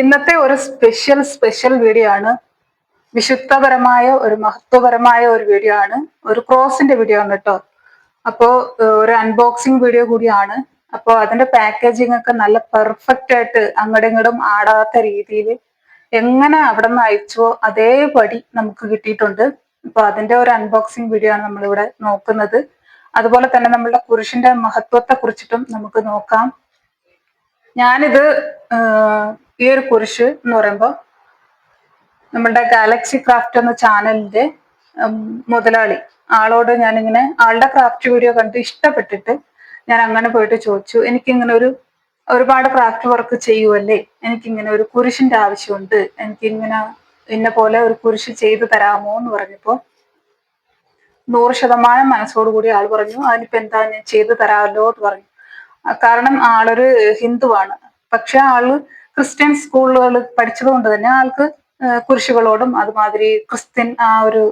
ഇന്നത്തെ ഒരു special special video ആണ്. വിശുദ്ധപരമായ ഒരു മഹത്വപരമായ ഒരു വീഡിയോ ആണ്. ഒരു ക്രോസിന്റെ വീഡിയോ ആണ് കേട്ടോ. അപ്പോ ഒരു അൺബോക്സിംഗ് വീഡിയോ കൂടിയാണ്. അപ്പോ അതിന്റെ പാക്കേജിംഗ് ഒക്കെ നല്ല പെർഫെക്റ്റ് ആയിട്ട് അങ്ങടും ഇങ്ങടും ആടാത്ത രീതിയിൽ എങ്ങനെ അവിടെ നിന്ന് അയച്ചോ അതേപടി നമുക്ക് കിട്ടിയിട്ടുണ്ട്. അപ്പൊ അതിന്റെ ഒരു അൺബോക്സിംഗ് വീഡിയോ ആണ് നമ്മളിവിടെ നോക്കുന്നത്. അതുപോലെ തന്നെ നമ്മളുടെ പുരുഷന്റെ മഹത്വത്തെ കുറിച്ചിട്ടും നമുക്ക് നോക്കാം. ഞാനിത് ഈ ഒരു കുരിശ് എന്ന് പറയുമ്പോൾ നമ്മുടെ ഗാലക്സി ക്രാഫ്റ്റ് എന്ന ചാനലിന്റെ മുതലാളി. ആളോട് ഞാനിങ്ങനെ ആളുടെ ക്രാഫ്റ്റ് വീഡിയോ കണ്ട് ഇഷ്ടപ്പെട്ടിട്ട് ഞാൻ അങ്ങനെ പോയിട്ട് ചോദിച്ചു എനിക്കിങ്ങനെ ഒരു ഒരുപാട് ക്രാഫ്റ്റ് വർക്ക് ചെയ്യുമല്ലേ എനിക്കിങ്ങനെ ഒരു കുരിശിന്റെ ആവശ്യമുണ്ട്. എനിക്കിങ്ങനെ ഇന്ന പോലെ ഒരു കുരിശ് ചെയ്തു തരാമോ? എന്ന് പറഞ്ഞപ്പോൾ നൂറ് ശതമാനം മനസ്സോടുകൂടി ആൾ പറഞ്ഞു അതിനിപ്പോ എന്താ ഞാൻ ചെയ്തു തരാമല്ലോ എന്ന് പറഞ്ഞു. കാരണം ആളൊരു ഹിന്ദുവാണ്. പക്ഷെ ആൾ ക്രിസ്ത്യൻ സ്കൂളുകൾ പഠിച്ചതുകൊണ്ട് തന്നെ ആൾക്ക് കുരിശുകളോടും അതുമാതിരി ക്രിസ്ത്യൻ ആ ഒരു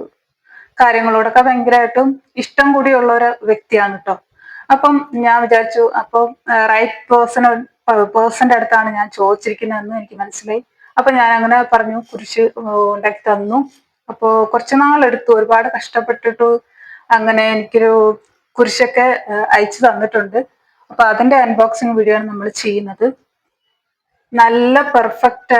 കാര്യങ്ങളോടൊക്കെ ഭയങ്കരമായിട്ടും ഇഷ്ടം കൂടിയുള്ള ഒരു വ്യക്തിയാണ് കേട്ടോ അപ്പം ഞാൻ വിചാരിച്ചു അപ്പം റൈറ്റ് പേഴ്സൺ പേഴ്സന്റെ അടുത്താണ് ഞാൻ ചോദിച്ചിരിക്കുന്നതെന്ന് എനിക്ക് മനസ്സിലായി. അപ്പൊ ഞാൻ അങ്ങനെ പറഞ്ഞു കുരിശ് ഉണ്ടാക്കി തന്നു. അപ്പോ കുറച്ചു നാളെടുത്തു ഒരുപാട് കഷ്ടപ്പെട്ടിട്ടു അങ്ങനെ എനിക്കൊരു കുരിശൊക്കെ അയച്ചു തന്നിട്ടുണ്ട്. അപ്പൊ അതിന്റെ അൺബോക്സിങ് വീഡിയോ ആണ് നമ്മൾ ചെയ്യുന്നത്. നല്ല പെർഫെക്റ്റ്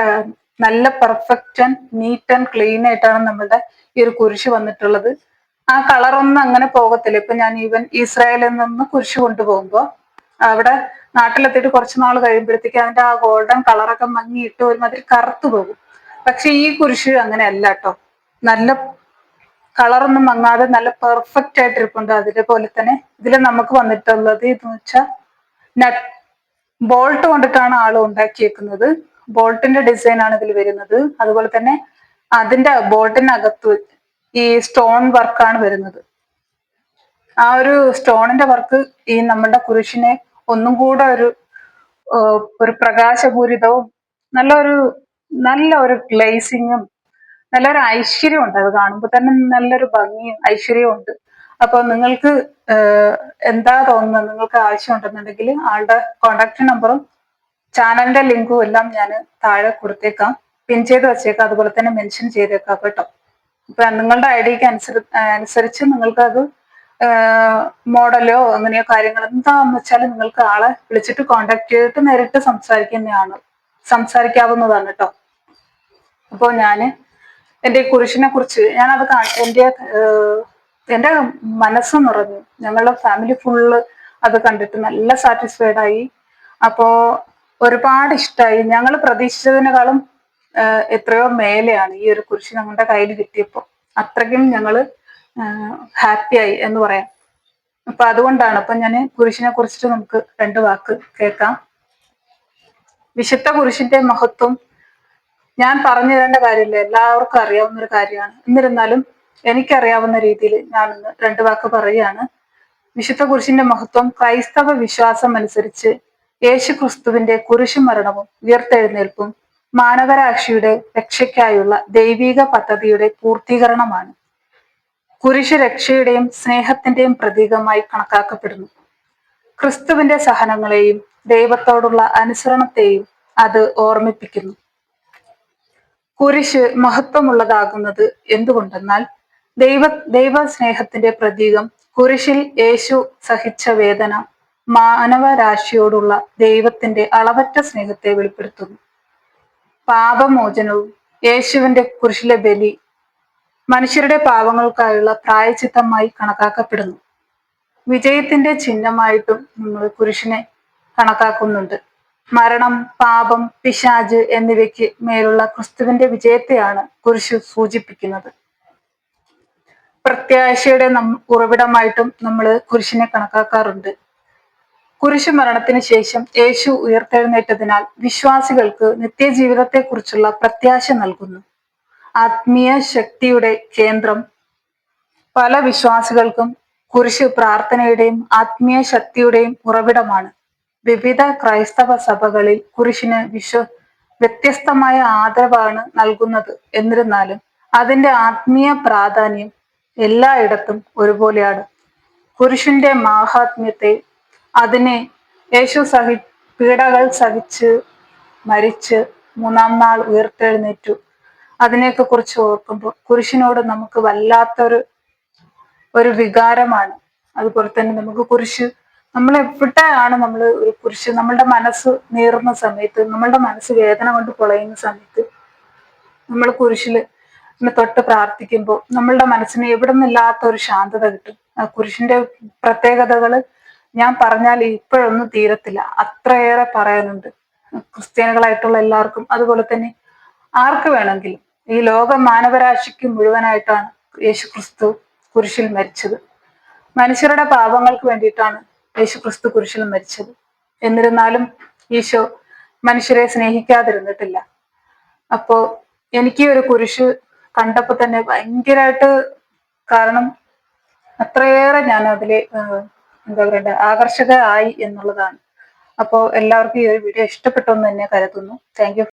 നല്ല perfect and neat and clean ആയിട്ടാണ് നമ്മളുടെ ഈ ഒരു കുരിശ് വന്നിട്ടുള്ളത്. ആ കളറൊന്നും അങ്ങനെ പോകത്തില്ല. ഇപ്പൊ ഞാൻ ഈവൻ ഇസ്രായേലിൽ നിന്ന് കുരിശ് കൊണ്ടുപോകുമ്പോൾ അവിടെ നാട്ടിലെത്തിയിട്ട് കുറച്ച് നാൾ കഴിയുമ്പോഴത്തേക്ക് അതിന്റെ ആ ഗോൾഡൻ കളറൊക്കെ മങ്ങിയിട്ട് ഒരുമാതിരി കറുത്തു പോകും. പക്ഷെ ഈ കുരിശ് അങ്ങനെയല്ല കേട്ടോ നല്ല കളറൊന്നും മങ്ങാതെ നല്ല പെർഫെക്റ്റ് ആയിട്ട് ഇരിപ്പുണ്ട് പോലെ തന്നെ ഇതിൽ നമുക്ക് വന്നിട്ടുള്ളത് ഇതെന്ന് വെച്ചാൽ നട്ട് ബോൾട്ട് കൊണ്ടിട്ടാണ് ആൾ ഉണ്ടാക്കിയേക്കുന്നത്. ബോൾട്ടിന്റെ ഡിസൈൻ ആണ് ഇതിൽ വരുന്നത്. അതുപോലെ തന്നെ അതിന്റെ ബോൾട്ടിനകത്ത് ഈ സ്റ്റോൺ വർക്കാണ് വരുന്നത്. ആ ഒരു സ്റ്റോണിന്റെ വർക്ക് ഈ നമ്മുടെ കുരിശിനെ ഒന്നും കൂടെ ഒരു ഒരു പ്രകാശപൂരിതവും നല്ലൊരു നല്ല ഒരു ഗ്ലേസിങ്ങും നല്ലൊരു ഐശ്വര്യം ഉണ്ട് അത് കാണുമ്പോൾ തന്നെ നല്ലൊരു ഭംഗിയും ഐശ്വര്യവും ഉണ്ട് അപ്പോൾ നിങ്ങൾക്ക് എന്താ തോന്നുന്നത്? നിങ്ങൾക്ക് ആവശ്യമുണ്ടെന്നുണ്ടെങ്കിൽ ആളുടെ കോണ്ടാക്ട് നമ്പറും ചാനലിന്റെ ലിങ്കും എല്ലാം ഞാൻ താഴെ കൊടുത്തേക്കാം. പിൻ ചെയ്ത് വെച്ചേക്കാം. അതുപോലെ തന്നെ മെൻഷൻ ചെയ്തേക്കാം കേട്ടോ. ഇപ്പൊ നിങ്ങളുടെ ഐഡിയക്ക് അനുസരി അനുസരിച്ച് നിങ്ങൾക്ക് അത് മോഡലോ അങ്ങനെയോ കാര്യങ്ങൾ എന്താന്ന് വെച്ചാൽ നിങ്ങൾക്ക് ആളെ വിളിച്ചിട്ട് കോണ്ടാക്ട് ചെയ്തിട്ട് നേരിട്ട് സംസാരിക്കുന്നതാണ് സംസാരിക്കാവുന്നതാണ് കേട്ടോ. അപ്പോൾ ഞാൻ എന്റെ കുരിശിനെ കുറിച്ച് ഞാനത് എന്റെ എന്റെ മനസ്സ് നിറഞ്ഞു. ഞങ്ങളുടെ ഫാമിലി ഫുള്ള് അത് കണ്ടിട്ട് നല്ല സാറ്റിസ്ഫൈഡ് ആയി. അപ്പോ ഒരുപാട് ഇഷ്ടമായി ഞങ്ങൾ പ്രതീക്ഷിച്ചതിനേക്കാളും എത്രയോ മേലെയാണ് ഈ ഒരു കുരിശ് ഞങ്ങളുടെ കയ്യിൽ കിട്ടിയപ്പോൾ. അത്രയ്ക്കും ഞങ്ങൾ ഹാപ്പിയായി എന്ന് പറയാം. അപ്പൊ അതുകൊണ്ടാണ് അപ്പൊ ഞാൻ കുരിശിനെ കുറിച്ചിട്ട് നമുക്ക് രണ്ട് വാക്ക് കേൾക്കാം. വിശുദ്ധ കുരിശിന്റെ മഹത്വം. ഞാൻ പറഞ്ഞു തരേണ്ട കാര്യമില്ല. എല്ലാവർക്കും അറിയാവുന്ന ഒരു കാര്യമാണ്. എന്നിരുന്നാലും എനിക്കറിയാവുന്ന രീതിയിൽ ഞാനൊന്ന് രണ്ട് വാക്ക് പറയുകയാണ്. വിശുദ്ധ കുരിശിന്റെ മഹത്വം ക്രൈസ്തവ വിശ്വാസം അനുസരിച്ച് യേശു ക്രിസ്തുവിന്റെ കുരിശു മരണവും ഉയർത്തെഴുന്നേൽപ്പും മാനവരാശിയുടെ രക്ഷയ്ക്കായുള്ള ദൈവിക പദ്ധതിയുടെ പൂർത്തീകരണമാണ്. കുരിശ് രക്ഷയുടെയും സ്നേഹത്തിന്റെയും പ്രതീകമായി കണക്കാക്കപ്പെടുന്നു. ക്രിസ്തുവിന്റെ സഹനങ്ങളെയും ദൈവത്തോടുള്ള അനുസരണത്തെയും അത് ഓർമ്മിപ്പിക്കുന്നു. കുരിശ് മഹത്വമുള്ളതാകുന്നത് എന്തുകൊണ്ടെന്നാൽ ദൈവ ദൈവ സ്നേഹത്തിന്റെ പ്രതീകം. കുരിശിൽ യേശു സഹിച്ച വേദന മാനവരാശിയോടുള്ള ദൈവത്തിന്റെ അളവറ്റ സ്നേഹത്തെ വെളിപ്പെടുത്തുന്നു. പാപമോചനവും യേശുവിന്റെ കുരിശിലെ ബലി മനുഷ്യരുടെ പാപങ്ങൾക്കായുള്ള പ്രായചിത്തമായി കണക്കാക്കപ്പെടുന്നു. വിജയത്തിന്റെ ചിഹ്നമായിട്ടും നമ്മൾ കുരിശിനെ കണക്കാക്കുന്നുണ്ട്. മരണം പാപം പിശാജ് എന്നിവയ്ക്ക് മേലുള്ള ക്രിസ്തുവിന്റെ വിജയത്തെയാണ് കുരിശ് സൂചിപ്പിക്കുന്നത്. പ്രത്യാശയുടെ നം ഉറവിടമായിട്ടും നമ്മൾ കുരിശിനെ കണക്കാക്കാറുണ്ട്. കുരിശു മരണത്തിന് ശേഷം യേശു ഉയർത്തെഴുന്നേറ്റതിനാൽ വിശ്വാസികൾക്ക് നിത്യജീവിതത്തെക്കുറിച്ചുള്ള പ്രത്യാശ നൽകുന്നു. ആത്മീയ ശക്തിയുടെ കേന്ദ്രം. പല വിശ്വാസികൾക്കും കുരിശ് പ്രാർത്ഥനയുടെയും ആത്മീയ ശക്തിയുടെയും ഉറവിടമാണ്. വിവിധ ക്രൈസ്തവ സഭകളിൽ കുരിശിന് വിശ്വ വ്യത്യസ്തമായ ആദരവാണ് നൽകുന്നത് എന്നിരുന്നാലും അതിന്റെ ആത്മീയ പ്രാധാന്യം എല്ലായിടത്തും ഒരുപോലെയാണ്. പുരുഷന്റെ മാഹാത്മ്യത്തെ അതിനെ യേശു സഹി പീഡകൾ സഹിച്ച് മരിച്ച് മൂന്നാം നാൾ ഉയർത്തെഴുന്നേറ്റു. അതിനെയൊക്കെ കുറിച്ച് ഓർക്കുമ്പോൾ കുരിശിനോട് നമുക്ക് വല്ലാത്തൊരു ഒരു വികാരമാണ്. അതുപോലെ തന്നെ നമുക്ക് കുരിശ് നമ്മൾ എവിടെയാണ് നമ്മൾ ഒരു കുരിശ്. നമ്മളുടെ മനസ്സ് നീറുന്ന സമയത്ത് നമ്മളുടെ മനസ്സ് വേദന കൊണ്ട് പൊളയുന്ന സമയത്ത് നമ്മൾ കുരിശിൽ തൊട്ട് പ്രാർത്ഥിക്കുമ്പോൾ നമ്മളുടെ മനസ്സിന് എവിടെ നിന്നില്ലാത്ത ഒരു ശാന്തത കിട്ടും. കുരിശിന്റെ പ്രത്യേകതകൾ ഞാൻ പറഞ്ഞാൽ ഇപ്പോഴൊന്നും തീരത്തില്ല. അത്രയേറെ പറയാനുണ്ട്. ക്രിസ്ത്യാനികളായിട്ടുള്ള എല്ലാവർക്കും. അതുപോലെ തന്നെ ആർക്ക് വേണമെങ്കിലും ഈ ലോക മാനവരാശിക്ക് മുഴുവനായിട്ടാണ് യേശു ക്രിസ്തു കുരിശിൽ മരിച്ചത്. മനുഷ്യരുടെ പാപങ്ങൾക്ക് വേണ്ടിയിട്ടാണ് യേശു ക്രിസ്തു കുരിശിൽ മരിച്ചത്. എന്നിരുന്നാലും ഈശോ മനുഷ്യരെ സ്നേഹിക്കാതിരുന്നിട്ടില്ല. അപ്പോ എനിക്ക് ഒരു കുരിശ് കണ്ടപ്പോ തന്നെ ഭയങ്കരമായിട്ട് കാരണം അത്രയേറെ ഞാൻ അതിൽ എന്താ പറയണ്ട ആകർഷക ആയി എന്നുള്ളതാണ്. അപ്പോൾ എല്ലാവർക്കും ഈ ഒരു വീഡിയോ ഇഷ്ടപ്പെട്ടു എന്ന് തന്നെ കരുതുന്നു. താങ്ക്